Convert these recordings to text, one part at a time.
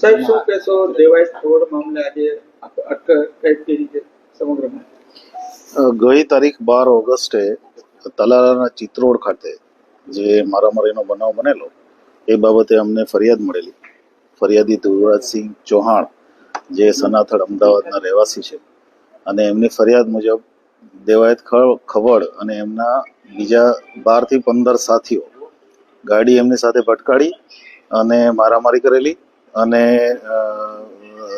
સાહેબ, શું કહેશો? દેવાય ફ્રોડ મામલે આજે ગઈ તારીખ બાર ઓગસ્ટે તલાલાના ચિત્રોડ ખાતે જે મારામારીનો બનાવ બનેલો, એ બાબતે અમને ફરિયાદ મળેલી. ફરિયાદી ધુવરાજસિંહ ચૌહાણ, જે સનાથળ અમદાવાદના રહેવાસી છે, અને એમની ફરિયાદ મુજબ દેવાયત ખવડ અને એમના બીજા બારથી પંદર સાથીઓ ગાડી એમની સાથે ભટકાડી અને મારામારી કરેલી અને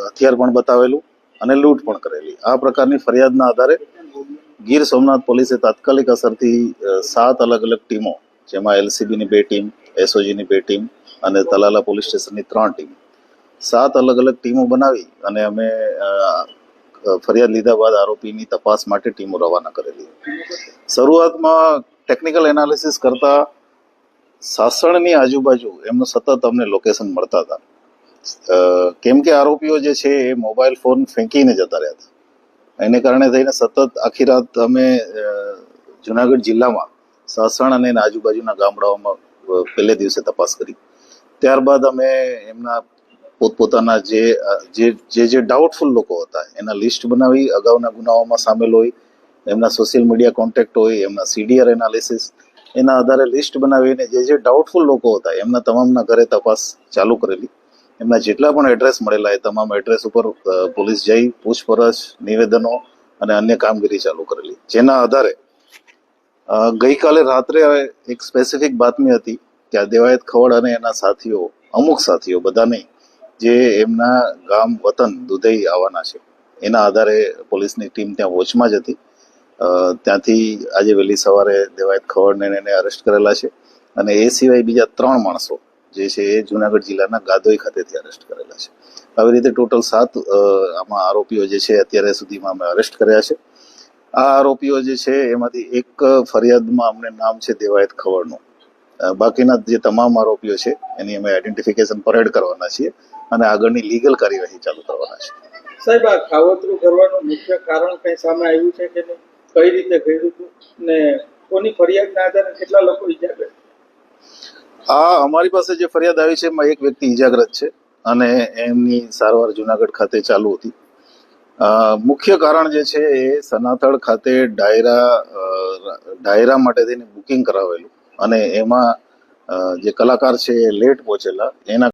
હથિયાર પણ બતાવેલું અને લૂંટ પણ કરેલી. આ પ્રકારની ફરિયાદના આધારે ગીર સોમનાથ પોલીસે તાત્કાલિક અસરથી સાત અલગ અલગ ટીમો, જેમાં એલસીબીની બે ટીમ, એસઓજીની બે ટીમ અને તલાલા પોલીસ સ્ટેશનની ત્રણ ટીમ, સાત અલગ અલગ ટીમો બનાવી અને અમે ફરિયાદ લીધા બાદ આરોપીની તપાસ માટે ટીમો રવાના કરેલી. શરૂઆતમાં ટેકનિકલ એનાલિસિસ કરતા સાસણની આજુબાજુ એમનું સતત અમને લોકેશન મળતા હતા. કેમ કે આરોપીઓ જે છે એ મોબાઈલ ફોન ફેંકીને જતા રહ્યા હતા. એને કારણે થઈને સતત આખી રાત અમે જુનાગઢ જિલ્લામાં સાસણ અને આજુબાજુના ગામડાઓમાં પહેલે દિવસે તપાસ કરી. ત્યારબાદ અમે એમના પોતપોતાના જે જે જે જે ડાઉટફુલ લોકો હતા, એના લિસ્ટ બનાવી, અગાઉના ગુનાઓમાં સામેલ હોય, એમના સોશિયલ મીડિયા કોન્ટેક્ટ હોય, એમના સીડીઆર એનાલિસિસ એના આધારે લિસ્ટ બનાવીને જે જે ડાઉટફુલ લોકો હતા, એમના તમામના ઘરે તપાસ ચાલુ કરેલી. એમના જેટલા પણ એડ્રેસ મળેલા એ તમામ એડ્રેસ ઉપર પોલીસ જઈ, પૂછપરછ, નિવેદનો અને અન્ય કામગીરી ચાલુ કરેલી. જેના આધારે ગઈકાલે રાત્રે એક સ્પેસિફિક બાતમી હતી, કે આ દેવાયત ખવડ અને એના સાથીઓ, અમુક સાથીઓ બધા નહીં જે એમના ગામ વતન દુધઈ આવવાના છે. એના આધારે પોલીસની ટીમ ત્યાં વોચમાં જ હતી. ત્યાંથી આજે વહેલી સવારે દેવાયત ખવડને એને અરેસ્ટ કરેલા છે અને એ સિવાય બીજા ત્રણ માણસો જે છે એ જુનાગઢ જિલ્લાના ગાદોઈ ખાતેથી અરેસ્ટ કરેલા છે. આવી રીતે ટોટલ સાત આમાં આરોપીઓ જે છે અત્યારે સુધીમાં અમે અરેસ્ટ કર્યા છે. આ આરોપીઓ જે છે એમાંથી એક ફરિયાદમાં અમને નામ છે દેવાયત ખવડનું. બાકીના જે તમામ આરોપીઓ છે એની અમે આઈડેન્ટિફિકેશન પરેડ કરવાના છીએ. અને આગળની લીગલ કાર્યવાહી ચાલુ કરવાના છે. સાહેબ આ ખાવતરું કરવાનું મુખ્ય કારણ કઈ સામે આવ્યું છે કે કઈ રીતે કર્યું હતું? ને કોની ફરિયાદના આધારે કેટલા લોકો ઇજાગ્રસ્ત આ અમારી પાસે જે ફરિયાદ આવી છે એમાં એક વ્યક્તિ ઈજાગ્રસ્ત છે અને એમની સારવાર જુનાગઢ ખાતે ચાલુ હતી. મુખ્ય કારણ જે છે એ સનાથળ ખાતે ડાયરા ડાયરા માટે થઈને બુકિંગ કરાવેલું અને એમાં જે કલાકાર છે એ લેટ પહોંચેલા એના